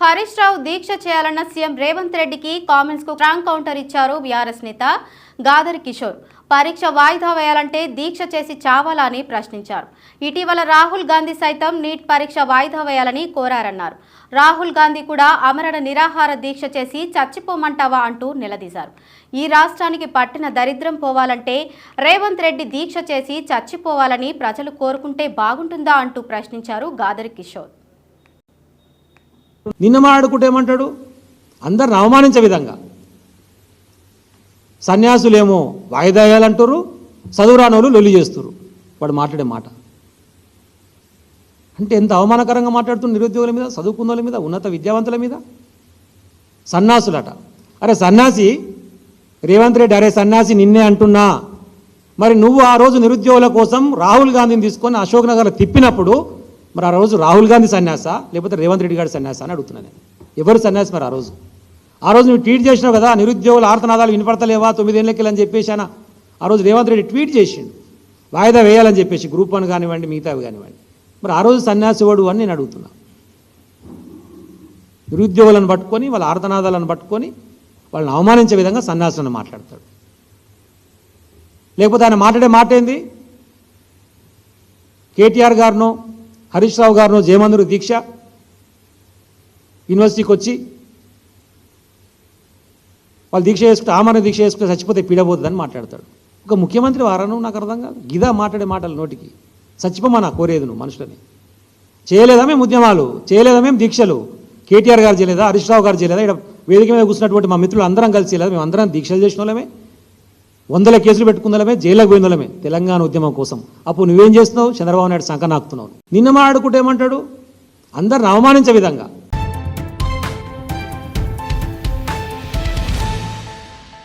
హరీష్ రావు దీక్ష చేయాలన్న సీఎం రేవంత్ రెడ్డికి కామెంట్స్కు స్ట్రాంగ్ కౌంటర్ ఇచ్చారు బీఆర్ఎస్ నేత గాదర్ కిషోర్. పరీక్ష వాయిదా వేయాలంటే దీక్ష చేసి చావాలా అని ప్రశ్నించారు. ఇటీవల రాహుల్ గాంధీ సైతం నీట్ పరీక్ష వాయిదా వేయాలని కోరారన్నారు. రాహుల్ గాంధీ కూడా అమరణ నిరాహార దీక్ష చేసి చచ్చిపోమంటావా అంటూ నిలదీశారు. ఈ రాష్ట్రానికి పట్టిన దరిద్రం పోవాలంటే రేవంత్ రెడ్డి దీక్ష చేసి చచ్చిపోవాలని ప్రజలు కోరుకుంటే బాగుంటుందా అంటూ ప్రశ్నించారు గాదర్ కిషోర్. నిన్న మాట్లాడుకుంటే ఏమంటాడు? అందరిని అవమానించే విధంగా. సన్యాసులేమో వాయిదా వేయాలంటారు చదువురానోళ్ళు లొల్లి చేస్తారు. వాడు మాట్లాడే మాట. అంటే ఎంత అవమానకరంగా మాట్లాడుతున్న నిరుద్యోగుల మీద చదువుకున్న వాళ్ళ మీద ఉన్నత విద్యావంతుల మీద? సన్యాసులట. అరే సన్యాసి రేవంత్ రెడ్డి అరే సన్యాసి నిన్నే అంటున్నా. మరి నువ్వు ఆ రోజు నిరుద్యోగుల కోసం రాహుల్ గాంధీని తీసుకొని అశోక్ నగర్ తిప్పినప్పుడు మరి ఆ రోజు రాహుల్ గాంధీ సన్యాస? లేకపోతే రేవంత్ రెడ్డి గారి సన్యాస అని అడుగుతున్నాను ఎవరు సన్యాసి మరి ఆ రోజు? ఆ రోజు నువ్వు ట్వీట్ చేసినావు కదా నిరుద్యోగుల ఆర్తనాదాలు వినపడతలేవా తొమ్మిదేళ్ళకి అని? చెప్పేసానా ఆ రోజు రేవంత్ రెడ్డి ట్వీట్ చేసిండు. వాయిదా వేయాలని చెప్పేసి గ్రూప్ వన్ కానివ్వండి మిగతావి కానివ్వండి. మరి ఆ రోజు సన్యాసి వాడు అని నేను అడుగుతున్నా. నిరుద్యోగులను పట్టుకొని వాళ్ళ ఆర్తనాదాలను పట్టుకొని వాళ్ళని అవమానించే విధంగా సన్యాసులను మాట్లాడతాడు. లేకపోతే ఆయన మాట్లాడే మాట ఏంది? కేటీఆర్ గారినో హరీష్ రావు గారు జయమందరు దీక్ష. యూనివర్సిటీకి వచ్చి వాళ్ళు దీక్ష చేసుకుంటే ఆమరణ దీక్ష చేసుకుంటే చచ్చిపోతే పీడబోతుందని మాట్లాడతాడు. ఒక ముఖ్యమంత్రి వారను నాకు అర్థం కాదు. గిదా మాట్లాడే మాటలు నోటికి చచ్చిపోమా కోరేది నువ్వు మనుషులని. చేయలేదా మేము ఉద్యమాలు? చేయలేదా మేము దీక్షలు? కేటీఆర్ గారు చేయలేదా? హరీష్ రావు గారు చేయలేదా? ఇక్కడ వేదిక మీద కూర్చున్నటువంటి మా మిత్రులు అందరం కలిసి చేయలేదా? మేము అందరం దీక్షలు చేసిన వాళ్ళమే. వందల కేసులు పెట్టుకుందలమే జైలకు పోయిందలమే తెలంగాణ ఉద్యమం కోసం. అప్పుడు నువ్వేం చేస్తున్నావు? చంద్రబాబు నాయుడు సంకనాకుతున్నావు నిన్న మాట్లాడుకుంటే ఏమంటాడు? అందరిని అవమానించే విధంగా.